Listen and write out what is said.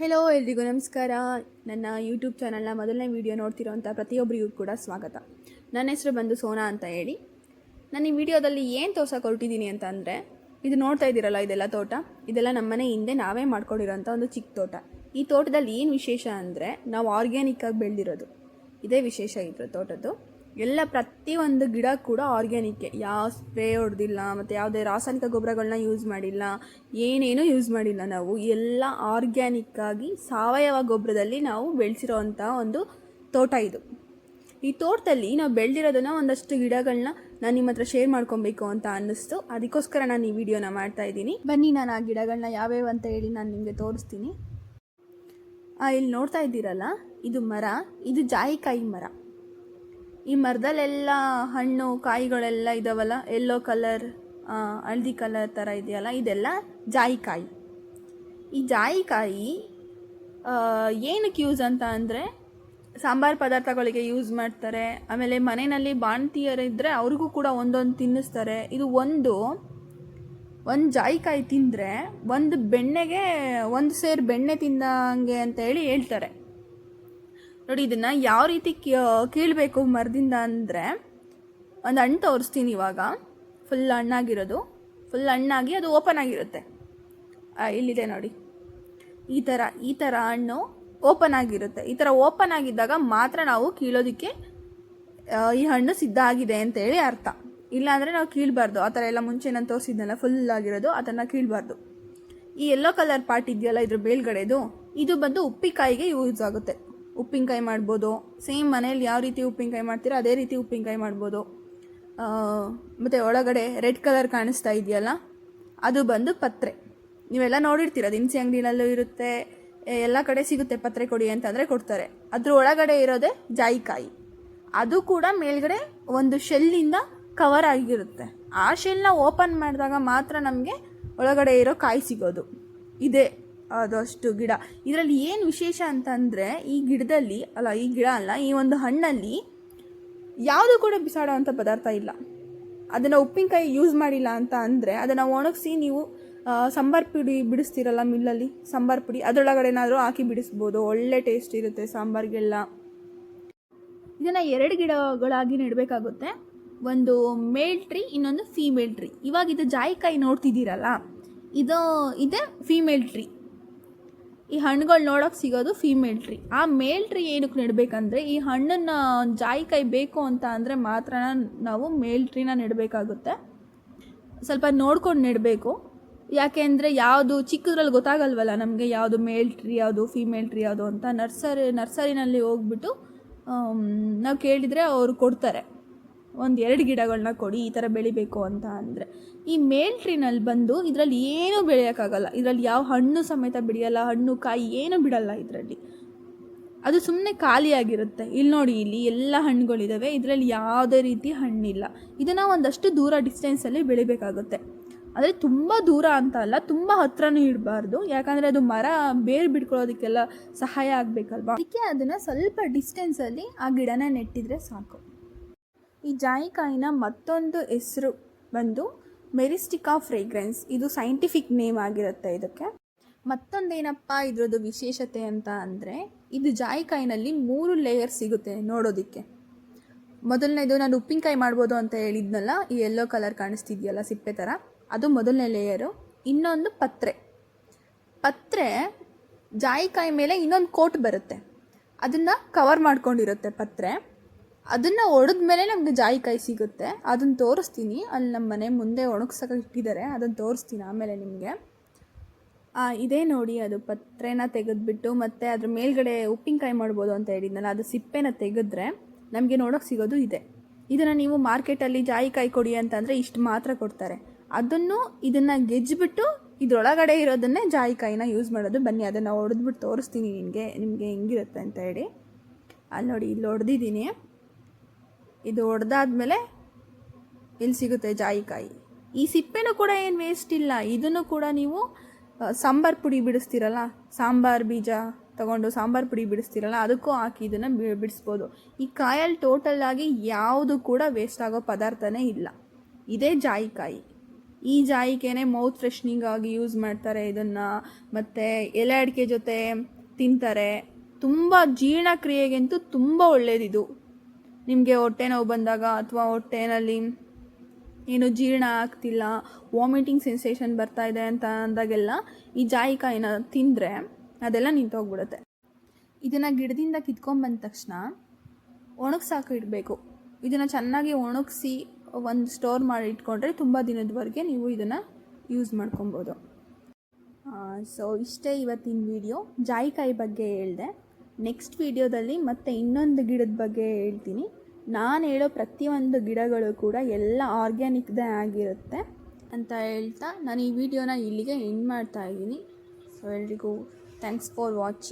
Hello ಎಲ್ರಿಗೂ ನಮಸ್ಕಾರ. ನನ್ನ ಯೂಟ್ಯೂಬ್ ಚಾನಲ್ನ ಮೊದಲನೇ ವೀಡಿಯೋ ನೋಡ್ತಿರೋಂಥ ಪ್ರತಿಯೊಬ್ಬರಿಗೂ ಕೂಡ ಸ್ವಾಗತ. ನನ್ನ ಹೆಸರು ಬಂದು ಸೋನಾ ಅಂತ ಹೇಳಿ. ನಾನು ಈ ವಿಡಿಯೋದಲ್ಲಿ ಏನು ತೋರ್ಸಕ್ಕೆ ಹೊರಟಿದ್ದೀನಿ ಅಂತ ಅಂದರೆ ಇದು ನೋಡ್ತಾ ಇದ್ದೀರಲ್ಲ ಇದೆಲ್ಲ ತೋಟ? ಇದೆಲ್ಲ ನಮ್ಮನೆ ಹಿಂದೆ ನಾವೇ ಮಾಡ್ಕೊಂಡಿರೋಂಥ ಒಂದು ಚಿಕ್ಕ ತೋಟ. ಈ ತೋಟದಲ್ಲಿ ಏನು ವಿಶೇಷ ಅಂದರೆ, ನಾವು ಆರ್ಗ್ಯಾನಿಕ್ಕಾಗಿ ಬೆಳೆದಿರೋದು. ಇದೇ ವಿಶೇಷ ಇದ್ರ ತೋಟದ್ದು. ಎಲ್ಲ ಪ್ರತಿಯೊಂದು ಗಿಡ ಕೂಡ ಆರ್ಗ್ಯಾನಿಕ್ಕೆ ಯಾವ ಸ್ಪ್ರೇ ಹೊಡೆದಿಲ್ಲ, ಮತ್ತು ಯಾವುದೇ ರಾಸಾಯನಿಕ ಗೊಬ್ಬರಗಳನ್ನ ಯೂಸ್ ಮಾಡಿಲ್ಲ, ಏನೇನೂ ಯೂಸ್ ಮಾಡಿಲ್ಲ ನಾವು. ಎಲ್ಲ ಆರ್ಗ್ಯಾನಿಕ್ಕಾಗಿ ಸಾವಯವ ಗೊಬ್ಬರದಲ್ಲಿ ನಾವು ಬೆಳೆಸಿರೋವಂಥ ಒಂದು ತೋಟ ಇದು. ಈ ತೋಟದಲ್ಲಿ ನಾವು ಬೆಳೆದಿರೋದನ್ನ ಒಂದಷ್ಟು ಗಿಡಗಳನ್ನ ನಾನು ನಿಮ್ಮ ಹತ್ರ ಶೇರ್ ಮಾಡ್ಕೊಬೇಕು ಅಂತ ಅನ್ನಿಸ್ತು. ಅದಕ್ಕೋಸ್ಕರ ನಾನು ಈ ವಿಡಿಯೋನ ಮಾಡ್ತಾ ಇದ್ದೀನಿ. ಬನ್ನಿ ನಾನು ಆ ಗಿಡಗಳನ್ನ ಯಾವ್ಯಾವ ಅಂತ ಹೇಳಿ ನಾನು ನಿಮಗೆ ತೋರಿಸ್ತೀನಿ. ಇಲ್ಲಿ ನೋಡ್ತಾ ಇದ್ದೀರಲ್ಲ, ಇದು ಮರ, ಇದು ಜಾಯಿಕಾಯಿ ಮರ. ಈ ಮರದಲ್ಲೆಲ್ಲ ಹಣ್ಣು, ಕಾಯಿಗಳೆಲ್ಲ ಇದಾವಲ್ಲ? ಎಲ್ಲೋ ಕಲರ್ ಹಳದಿ ಕಲರ್ ಥರ ಇದೆಯಲ್ಲ? ಇದೆಲ್ಲ ಜಾಯಿಕಾಯಿ. ಈ ಜಾಯಿಕಾಯಿ ಏನಕ್ಕೆ ಯೂಸ್ ಅಂತ ಅಂದರೆ, ಸಾಂಬಾರು ಪದಾರ್ಥಗಳಿಗೆ ಯೂಸ್ ಮಾಡ್ತಾರೆ. ಆಮೇಲೆ ಮನೆಯಲ್ಲಿ ಬಾಣ್ತಿಯರಿದ್ದರೆ ಅವ್ರಿಗೂ ಕೂಡ ಒಂದೊಂದು ತಿನ್ನಿಸ್ತಾರೆ. ಇದು ಒಂದು ಒಂದು ಜಾಯಿಕಾಯಿ ತಿಂದರೆ, ಒಂದು ಬೆಣ್ಣೆಗೆ, ಒಂದು ಸೇರು ಬೆಣ್ಣೆ ತಿಂದಂಗೆ ಅಂತ ಹೇಳಿ ಹೇಳ್ತಾರೆ. ನೋಡಿ, ಇದನ್ನು ಯಾವ ರೀತಿ ಕೀಳಬೇಕು ಮರದಿಂದ ಅಂದರೆ ಒಂದು ಹಣ್ಣು ತೋರಿಸ್ತೀನಿ ಇವಾಗ. ಫುಲ್ ಹಣ್ಣಾಗಿರೋದು. ಫುಲ್ ಹಣ್ಣಾಗಿ ಅದು ಓಪನ್ ಆಗಿರುತ್ತೆ. ಇಲ್ಲಿದೆ ನೋಡಿ. ಈ ಥರ ಈ ಥರ ಹಣ್ಣು ಓಪನ್ ಆಗಿರುತ್ತೆ. ಈ ಥರ ಓಪನ್ ಆಗಿದ್ದಾಗ ಮಾತ್ರ ನಾವು ಕೀಳೋದಕ್ಕೆ ಈ ಹಣ್ಣು ಸಿದ್ಧ ಆಗಿದೆ ಅಂತೇಳಿ ಅರ್ಥ. ಇಲ್ಲಾಂದರೆ ನಾವು ಕೀಳಬಾರ್ದು. ಆ ಥರ ಎಲ್ಲ ಮುಂಚೆ ನಾನು ತೋರಿಸಿದ್ನಲ್ಲ ಫುಲ್ ಆಗಿರೋದು, ಅದನ್ನು ಕೀಳಬಾರ್ದು. ಈ ಯೆಲ್ಲೋ ಕಲರ್ ಪಾರ್ಟ್ ಇದೆಯಲ್ಲ ಇದ್ರ ಮೇಲ್ಗಡೆದು, ಇದು ಬಂದು ಉಪ್ಪಿಕಾಯಿಗೆ ಯೂಸ್ ಆಗುತ್ತೆ. ಉಪ್ಪಿನಕಾಯಿ ಮಾಡ್ಬೋದು. ಸೇಮ್ ಮನೇಲಿ ಯಾವ ರೀತಿ ಉಪ್ಪಿನಕಾಯಿ ಮಾಡ್ತೀರೋ, ಅದೇ ರೀತಿ ಉಪ್ಪಿನಕಾಯಿ ಮಾಡ್ಬೋದು. ಮತ್ತು ಒಳಗಡೆ ರೆಡ್ ಕಲರ್ ಕಾಣಿಸ್ತಾ ಇದೆಯಲ್ಲ, ಅದು ಬಂದು ಪತ್ರೆ. ನೀವೆಲ್ಲ ನೋಡಿರ್ತೀರ, ದಿನಸಿ ಅಂಗಡಿನಲ್ಲೂ ಇರುತ್ತೆ ಎಲ್ಲ ಕಡೆ ಸಿಗುತ್ತೆ ಪತ್ರೆ ಕೊಡಿ ಅಂತಂದರೆ ಕೊಡ್ತಾರೆ. ಅದ್ರ ಒಳಗಡೆ ಇರೋದೇ ಜಾಯಿಕಾಯಿ. ಅದು ಕೂಡ ಮೇಲ್ಗಡೆ ಒಂದು ಶೆಲ್ಲಿಂದ ಕವರ್ ಆಗಿರುತ್ತೆ. ಆ ಶೆಲ್ನ ಓಪನ್ ಮಾಡಿದಾಗ ಮಾತ್ರ ನಮಗೆ ಒಳಗಡೆ ಇರೋ ಕಾಯಿ ಸಿಗೋದು. ಇದೆ. ಅದಷ್ಟು ಗಿಡ. ಇದರಲ್ಲಿ ಏನು ವಿಶೇಷ ಅಂತಂದರೆ, ಈ ಗಿಡದಲ್ಲಿ, ಅಲ್ಲ, ಈ ಗಿಡ ಅಲ್ಲ, ಈ ಒಂದು ಹಣ್ಣಲ್ಲಿ ಯಾವುದು ಕೂಡ ಬಿಸಾಡೋವಂಥ ಪದಾರ್ಥ ಇಲ್ಲ. ಅದನ್ನು ಉಪ್ಪಿನಕಾಯಿ ಯೂಸ್ ಮಾಡಿಲ್ಲ ಅಂತ ಅಂದರೆ, ಅದನ್ನು ಒಣಗಿಸಿ ನೀವು ಸಾಂಬಾರ್ ಪುಡಿ ಬಿಡಿಸ್ತೀರಲ್ಲ ಮಿಲ್ಲಲ್ಲಿ? ಸಾಂಬಾರ್ ಪುಡಿ. ಅದರೊಳಗಡೆ ಏನಾದರೂ ಹಾಕಿ ಬಿಡಿಸ್ಬೋದು. ಒಳ್ಳೆ ಟೇಸ್ಟ್ ಇರುತ್ತೆ ಸಾಂಬಾರ್ಗೆಲ್ಲ. ಇದನ್ನು ಎರಡು ಗಿಡಗಳಾಗಿ ನೆಡಬೇಕಾಗುತ್ತೆ. ಒಂದು ಮೇಲ್ ಟ್ರೀ ಇನ್ನೊಂದು ಫೀಮೇಲ್ ಟ್ರೀ ಇವಾಗ ಇದು ಜಾಯಿಕಾಯಿ ನೋಡ್ತಿದ್ದೀರಲ್ಲ? ಇದು, ಇದೆ ಫೀಮೇಲ್ ಟ್ರೀ ಈ ಹಣ್ಣುಗಳು ನೋಡೋಕೆ ಸಿಗೋದು ಫೀಮೇಲ್ ಟ್ರೀ ಆ ಮೇಲ್ ಟ್ರೀ ಏನಕ್ಕೆ ನೆಡಬೇಕಂದ್ರೆ ಈ ಹಣ್ಣನ್ನು ಜಾಯಿಕಾಯಿ ಬೇಕು ಅಂತ ಅಂದರೆ ಮಾತ್ರ ನಾವು ಮೇಲ್ ಟ್ರೀನ ನೆಡಬೇಕಾಗುತ್ತೆ. ಸ್ವಲ್ಪ ನೋಡ್ಕೊಂಡು ನೆಡಬೇಕು. ಯಾಕೆ ಅಂದರೆ ಯಾವುದು ಚಿಕ್ಕದ್ರಲ್ಲಿ ಗೊತ್ತಾಗಲ್ವಲ್ಲ ನಮಗೆ ಯಾವುದು ಮೇಲ್ ಟ್ರೀ ಯಾವುದು ಫೀಮೇಲ್ ಟ್ರೀ ಯಾವುದು ಅಂತ. ನರ್ಸರಿ, ನರ್ಸರಿನಲ್ಲಿ ಹೋಗ್ಬಿಟ್ಟು ನಾವು ಕೇಳಿದರೆ ಅವರು ಕೊಡ್ತಾರೆ. ಒಂದು ಎರಡು ಗಿಡಗಳನ್ನ ಕೊಡಿ, ಈ ಥರ ಬೆಳಿಬೇಕು ಅಂತ ಅಂದರೆ. ಈ ಮೇಲ್ ಟ್ರೀನಲ್ಲಿ ಬಂದು ಇದರಲ್ಲಿ ಏನೂ ಬೆಳೆಯೋಕ್ಕಾಗಲ್ಲ. ಇದರಲ್ಲಿ ಯಾವ ಹಣ್ಣು ಸಮೇತ ಬಿಡಿಯಲ್ಲ, ಹಣ್ಣು, ಕಾಯಿ ಏನೂ ಬಿಡಲ್ಲ ಇದರಲ್ಲಿ. ಅದು ಸುಮ್ಮನೆ ಖಾಲಿಯಾಗಿರುತ್ತೆ. ಇಲ್ಲಿ ನೋಡಿ, ಇಲ್ಲಿ ಎಲ್ಲ ಹಣ್ಣುಗಳಿದ್ದಾವೆ ಇದರಲ್ಲಿ ಯಾವುದೇ ರೀತಿ ಹಣ್ಣಿಲ್ಲ. ಇದನ್ನು ಒಂದಷ್ಟು ದೂರ ಡಿಸ್ಟೆನ್ಸಲ್ಲಿ ಬೆಳಿಬೇಕಾಗುತ್ತೆ. ಅಂದರೆ ತುಂಬ ದೂರ ಅಂತ ಅಲ್ಲ, ತುಂಬ ಹತ್ರನೂ ಇಡಬಾರ್ದು. ಯಾಕಂದರೆ ಅದು ಮರ ಬೇರು ಬಿಡ್ಕೊಳ್ಳೋದಕ್ಕೆಲ್ಲ ಸಹಾಯ ಆಗಬೇಕಲ್ವಾ? ಅದಕ್ಕೆ ಅದನ್ನು ಸ್ವಲ್ಪ ಡಿಸ್ಟೆನ್ಸಲ್ಲಿ ಆ ಗಿಡನ ನೆಟ್ಟಿದ್ರೆ ಸಾಕು. ಈ ಜಾಯಿಕಾಯಿನ ಮತ್ತೊಂದು ಹೆಸರು ಬಂದು ಮೆರಿಸ್ಟಿಕಾ ಫ್ರೇಗ್ರೆನ್ಸ್. ಇದು ಸೈಂಟಿಫಿಕ್ ನೇಮ್ ಆಗಿರುತ್ತೆ ಇದಕ್ಕೆ. ಮತ್ತೊಂದೇನಪ್ಪ ಇದರದ್ದು ವಿಶೇಷತೆ ಅಂತ ಅಂದರೆ ಇದು ಜಾಯಿಕಾಯಿನಲ್ಲಿ ಮೂರು ಲೇಯರ್ ಸಿಗುತ್ತೆ ನೋಡೋದಕ್ಕೆ. ಮೊದಲನೇದು ನಾನು ಉಪ್ಪಿನಕಾಯಿ ಮಾಡ್ಬೋದು ಅಂತ ಹೇಳಿದ್ನಲ್ಲ, ಈ ಯೆಲ್ಲೋ ಕಲರ್ ಕಾಣಿಸ್ತಿದೆಯಲ್ಲ ಸಿಪ್ಪೆ ಥರ ಅದು ಮೊದಲನೇ ಲೇಯರು. ಇನ್ನೊಂದು ಪತ್ರೆ. ಪತ್ರೆ ಜಾಯಿಕಾಯಿ ಮೇಲೆ ಇನ್ನೊಂದು ಕೋಟ್ ಬರುತ್ತೆ. ಅದನ್ನು ಕವರ್ ಮಾಡ್ಕೊಂಡಿರುತ್ತೆ ಪತ್ರೆ. ಅದನ್ನು ಒಡೆದ್ಮೇಲೆ ನಮಗೆ ಜಾಯಿಕಾಯಿ ಸಿಗುತ್ತೆ. ಅದನ್ನು ತೋರಿಸ್ತೀನಿ. ಅಲ್ಲಿ ನಮ್ಮ ಮನೆ ಮುಂದೆ ಒಣಗ್ಸಕ್ಕೆ ಇಟ್ಟಿದ್ದಾರೆ ಅದನ್ನು ತೋರಿಸ್ತೀನಿ ಆಮೇಲೆ ನಿಮಗೆ. ಇದೇ ನೋಡಿ ಅದು ಪತ್ರೆನ ತೆಗೆದುಬಿಟ್ಟು ಮತ್ತು ಅದ್ರ ಮೇಲ್ಗಡೆ ಉಪ್ಪಿನಕಾಯಿ ಮಾಡ್ಬೋದು ಅಂತ ಹೇಳಿದ್ನಲ್ಲ, ಅದು ಸಿಪ್ಪೆನ ತೆಗೆದ್ರೆ ನಮಗೆ ನೋಡೋಕೆ ಸಿಗೋದು ಇದೆ. ಇದನ್ನು ನೀವು ಮಾರ್ಕೆಟಲ್ಲಿ ಜಾಯಿಕಾಯಿ ಕೊಡಿ ಅಂತಂದರೆ ಇಷ್ಟು ಮಾತ್ರ ಕೊಡ್ತಾರೆ. ಅದನ್ನು ಇದನ್ನು ಗೆಜ್ಜಿಬಿಟ್ಟು ಇದರೊಳಗಡೆ ಇರೋದನ್ನೇ ಜಾಯಿಕಾಯಿನ ಯೂಸ್ ಮಾಡೋದು. ಬನ್ನಿ, ಅದನ್ನು ಹೊಡೆದ್ಬಿಟ್ಟು ತೋರಿಸ್ತೀನಿ ನಿಮಗೆ ನಿಮಗೆ ಹೆಂಗಿರುತ್ತೆ ಅಂತ ಹೇಳಿ. ಅಲ್ಲಿ ನೋಡಿ, ಇಲ್ಲಿ ಹೊಡೆದಿದ್ದೀನಿ ಇದು ಒಡೆದಾದ್ಮೇಲೆ ಇಲ್ಲಿ ಸಿಗುತ್ತೆ ಜಾಯಿಕಾಯಿ. ಈ ಸಿಪ್ಪೆನೂ ಕೂಡ ಏನು ವೇಸ್ಟ್ ಇಲ್ಲ. ಇದನ್ನು ಕೂಡ ನೀವು ಸಾಂಬಾರ್ ಪುಡಿ ಬಿಡಿಸ್ತೀರಲ್ಲ, ಸಾಂಬಾರ್ ಬೀಜ ತಗೊಂಡು ಸಾಂಬಾರ್ ಪುಡಿ ಬಿಡಿಸ್ತೀರಲ್ಲ, ಅದಕ್ಕೂ ಹಾಕಿ ಇದನ್ನು ಬಿಡಿಸ್ಬೋದು. ಈ ಕಾಯಲ್ಲಿ ಟೋಟಲ್ ಆಗಿ ಯಾವುದು ಕೂಡ ವೇಸ್ಟ್ ಆಗೋ ಪದಾರ್ಥನೇ ಇಲ್ಲ. ಇದೇ ಜಾಯಿಕಾಯಿ. ಈ ಜಾಯಿಕೆನೆ ಮೌತ್ ಫ್ರೆಶ್ನಿಂಗ್ ಆಗಿ ಯೂಸ್ ಮಾಡ್ತಾರೆ ಇದನ್ನು. ಮತ್ತು ಎಲೆ ಅಡಿಕೆ ಜೊತೆ ತಿಂತಾರೆ. ತುಂಬ ಜೀರ್ಣಕ್ರಿಯೆಗಂತೂ ತುಂಬ ಒಳ್ಳೆಯದಿದು ನಿಮಗೆ ಹೊಟ್ಟೆ ನೋವು ಬಂದಾಗ ಅಥವಾ ಹೊಟ್ಟೆನಲ್ಲಿ ಏನು ಜೀರ್ಣ ಆಗ್ತಿಲ್ಲ ವಾಮಿಟಿಂಗ್ ಸೆನ್ಸೇಷನ್ ಬರ್ತಾ ಇದೆ ಅಂತ ಅಂದಾಗೆಲ್ಲ ಈ ಜಾಯಿಕಾಯಿನ ತಿಂದರೆ ಅದೆಲ್ಲ ನಿಂತೋಗ್ಬಿಡುತ್ತೆ. ಇದನ್ನು ಗಿಡದಿಂದ ಕಿತ್ಕೊಂಡ್ಬಂದ ತಕ್ಷಣ ಒಣಗ್ಸಾಕು ಇಡಬೇಕು. ಇದನ್ನು ಚೆನ್ನಾಗಿ ಒಣಗಿಸಿ ಒಂದು ಸ್ಟೋರ್ ಮಾಡಿ ಇಟ್ಕೊಂಡ್ರೆ ತುಂಬ ದಿನದವರೆಗೆ ನೀವು ಇದನ್ನು ಯೂಸ್ ಮಾಡ್ಕೊಬೋದು. ಸೊ ಇಷ್ಟೇ ಇವತ್ತಿನ ವಿಡಿಯೋ ಜಾಯಿಕಾಯಿ ಬಗ್ಗೆ ಹೇಳಿದೆ. ನೆಕ್ಸ್ಟ್ ವಿಡಿಯೋದಲ್ಲಿ ಮತ್ತೆ ಇನ್ನೊಂದು ಗಿಡದ ಬಗ್ಗೆ ಹೇಳ್ತೀನಿ. ನಾನು ಹೇಳೋ ಪ್ರತಿಯೊಂದು ಗಿಡಗಳು ಕೂಡ ಎಲ್ಲ ಆರ್ಗ್ಯಾನಿಕ್ದೇ ಆಗಿರುತ್ತೆ ಅಂತ ಹೇಳ್ತಾ ನಾನು ಈ ವಿಡಿಯೋನ ಇಲ್ಲಿಗೆ ಎಂಡ್ ಮಾಡ್ತಾ ಇದ್ದೀನಿ. ಸೊ ಎಲ್ರಿಗೂ ಥ್ಯಾಂಕ್ಸ್ ಫಾರ್ ವಾಚಿಂಗ್